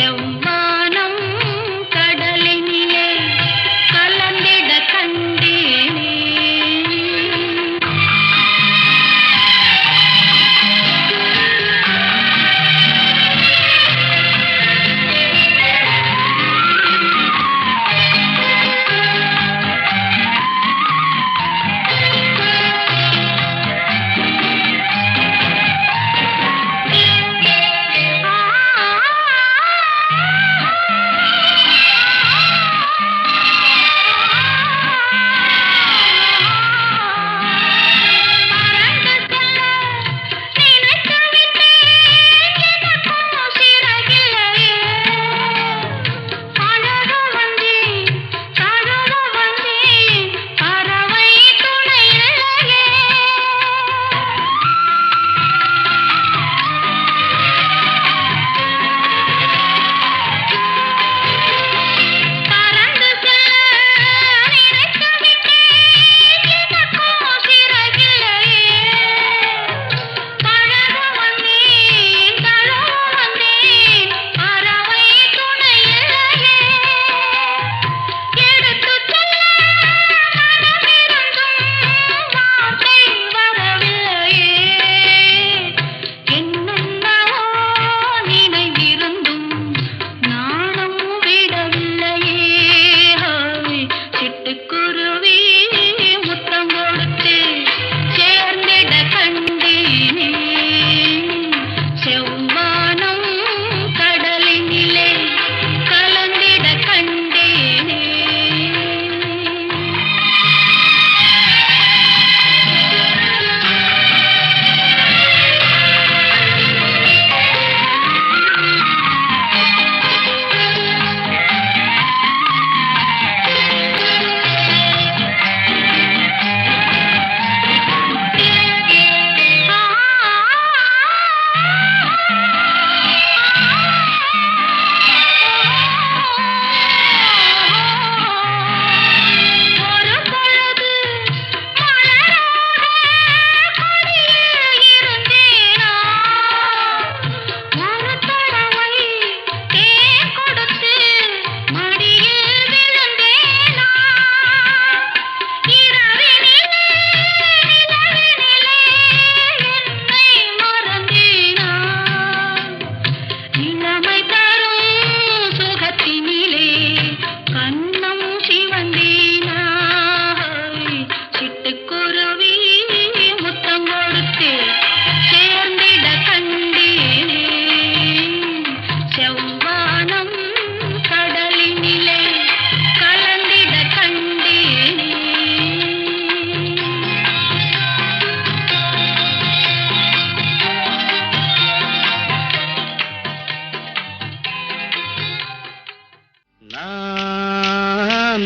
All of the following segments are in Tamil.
verão.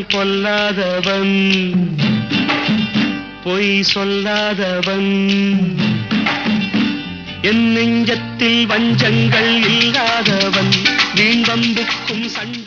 பொல்லாதவன். பொய் சொல்லாதவன். என் நெஞ்சத்தில் வஞ்சங்கள் இல்லாதவன். வீண் சண்டை